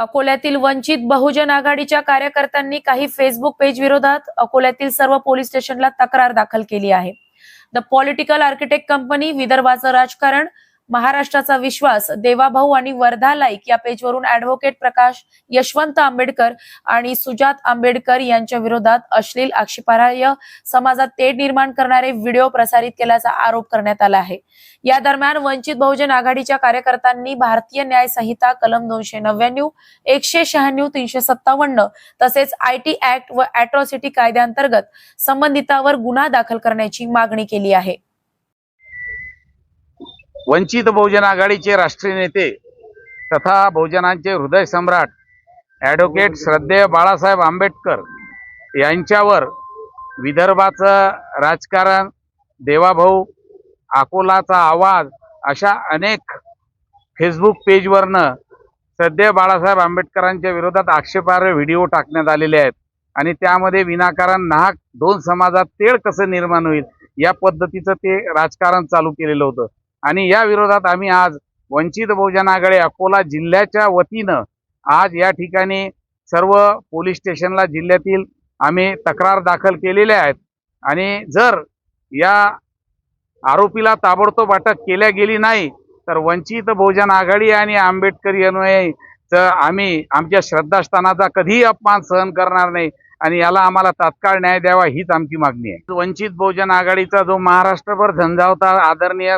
अकोल्यातील वंचित बहुजन आघाडीच्या कार्यकर्त्यांनी काही फेसबुक पेज विरोधात अकोल्यातील सर्व पोलीस स्टेशनला तक्रार दाखल केली आहे. द पॉलिटिकल आर्किटेक्ट कंपनी विदर्भाचं राजकारण महाराष्ट्राचा विश्वास देवाभाऊ आणि वर्धा लाईक या पेजवरून ऍडव्होकेट प्रकाश यशवंत आंबेडकर आणि सुजात आंबेडकर यांच्या विरोधात अश्लील आक्षेपार्ह समाजात तेढ निर्माण करणारे व्हिडिओ प्रसारित केल्याचा आरोप करण्यात आला आहे. या दरम्यान वंचित बहुजन आघाडीच्या कार्यकर्त्यांनी भारतीय न्याय संहिता कलम दोनशे नव्याण्णव एकशे शहाण्णव तीनशे सत्तावन्न तसेच आय टी ऍक्ट व अॅट्रॉसिटी कायद्याअंतर्गत संबंधितावर गुन्हा दाखल करण्याची मागणी केली आहे. वंचित बहुजन आघाडीचे राष्ट्रीय नेते तथा बहुजनांचे हृदय सम्राट ॲडव्होकेट श्रद्धेय बाळासाहेब आंबेडकर यांच्यावर विदर्भाचं राजकारण देवाभाऊ अकोलाचा आवाज अशा अनेक फेसबुक पेजवरनं सध्या बाळासाहेब आंबेडकरांच्या विरोधात आक्षेपार्ह व्हिडिओ टाकण्यात आलेले आहेत. आणि त्यामध्ये विनाकारण नाहक दोन समाजात तेळ कसं निर्माण होईल या पद्धतीचं ते राजकारण चालू केलेलं होतं. आणि या विरोधात आम्ही आज वंचित बहुजन आघाडी अकोला जिल्ह्याच्या वतीनं आज या ठिकाणी सर्व पोलीस स्टेशनला जिल्ह्यातील आम्ही तक्रार दाखल केलेल्या आहेत. आणि जर या आरोपीला ताबडतोब अटक केल्या गेली नाही तर वंचित बहुजन आघाडी आणि आंबेडकरी अनुयायीचं आम्ही आमच्या श्रद्धास्थानाचा कधीही अपमान सहन करणार नाही आणि याला आम्हाला तात्काळ न्याय द्यावा हीच आमची मागणी आहे. वंचित बहुजन आघाडीचा जो महाराष्ट्रभर झंझावता आदरणीय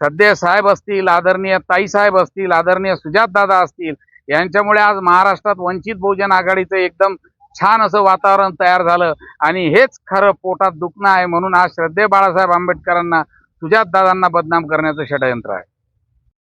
सध्या साहेब असतील आदरणीय ताईसाहेब असतील आदरणीय सुजातदादा असतील यांच्यामुळे आज महाराष्ट्रात वंचित बहुजन आघाडीचं एकदम छान असं वातावरण तयार झालं. आणि हेच खरं पोटात दुखणं आहे म्हणून आज श्रद्धे बाळासाहेब आंबेडकरांना सुजातदादांना बदनाम करण्याचं षडयंत्र आहे.